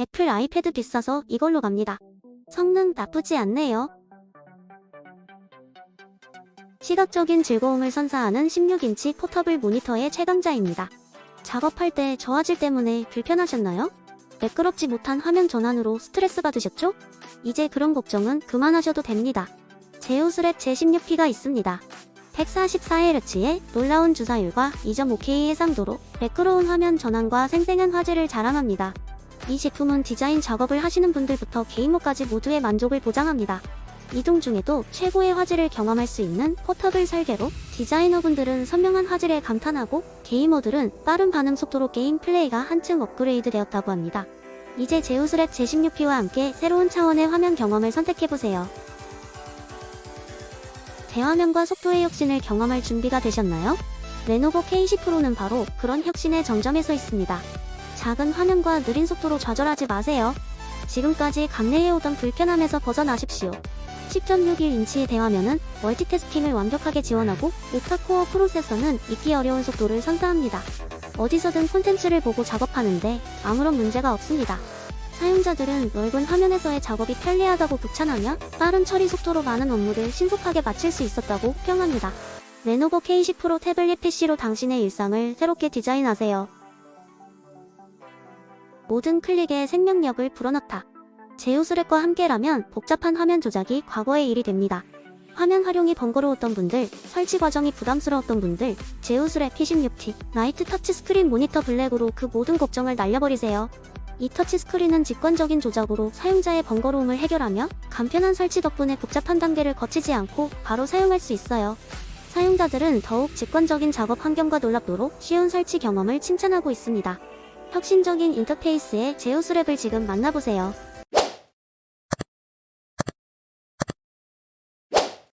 애플 아이패드 비싸서 이걸로 갑니다. 성능 나쁘지 않네요. 시각적인 즐거움을 선사하는 16인치 포터블 모니터의 최강자입니다. 작업할 때 저화질 때문에 불편하셨나요? 매끄럽지 못한 화면 전환으로 스트레스 받으셨죠? 이제 그런 걱정은 그만하셔도 됩니다. 제우스랩 제16P가 있습니다. 144Hz의 놀라운 주사율과 2.5K 해상도로 매끄러운 화면 전환과 생생한 화질을 자랑합니다. 이 제품은 디자인 작업을 하시는 분들부터 게이머까지 모두의 만족을 보장합니다. 이동 중에도 최고의 화질을 경험할 수 있는 포터블 설계로 디자이너분들은 선명한 화질에 감탄하고 게이머들은 빠른 반응 속도로 게임 플레이가 한층 업그레이드 되었다고 합니다. 이제 제우스랩 제16P와 함께 새로운 차원의 화면 경험을 선택해보세요. 대화면과 속도의 혁신을 경험할 준비가 되셨나요? 레노버 K10 프로는 바로 그런 혁신의 정점에 서 있습니다. 작은 화면과 느린 속도로 좌절하지 마세요. 지금까지 감내해오던 불편함에서 벗어나십시오. 10.61인치의 대화면은 멀티태스킹을 완벽하게 지원하고 옥타코어 프로세서는 잊기 어려운 속도를 선사합니다. 어디서든 콘텐츠를 보고 작업하는데 아무런 문제가 없습니다. 사용자들은 넓은 화면에서의 작업이 편리하다고 극찬하며 빠른 처리 속도로 많은 업무를 신속하게 마칠 수 있었다고 평합니다. 레노버 K10 프로 태블릿 PC로 당신의 일상을 새롭게 디자인하세요. 모든 클릭에 생명력을 불어넣다. 제우스랩과 함께라면 복잡한 화면 조작이 과거의 일이 됩니다. 화면 활용이 번거로웠던 분들, 설치 과정이 부담스러웠던 분들, 제우스랩 P16T, 나이트 터치 스크린 모니터 블랙으로 그 모든 걱정을 날려버리세요. 이 터치 스크린은 직관적인 조작으로 사용자의 번거로움을 해결하며 간편한 설치 덕분에 복잡한 단계를 거치지 않고 바로 사용할 수 있어요. 사용자들은 더욱 직관적인 작업 환경과 놀랍도록 쉬운 설치 경험을 칭찬하고 있습니다. 혁신적인 인터페이스의 제우스랩을 지금 만나보세요.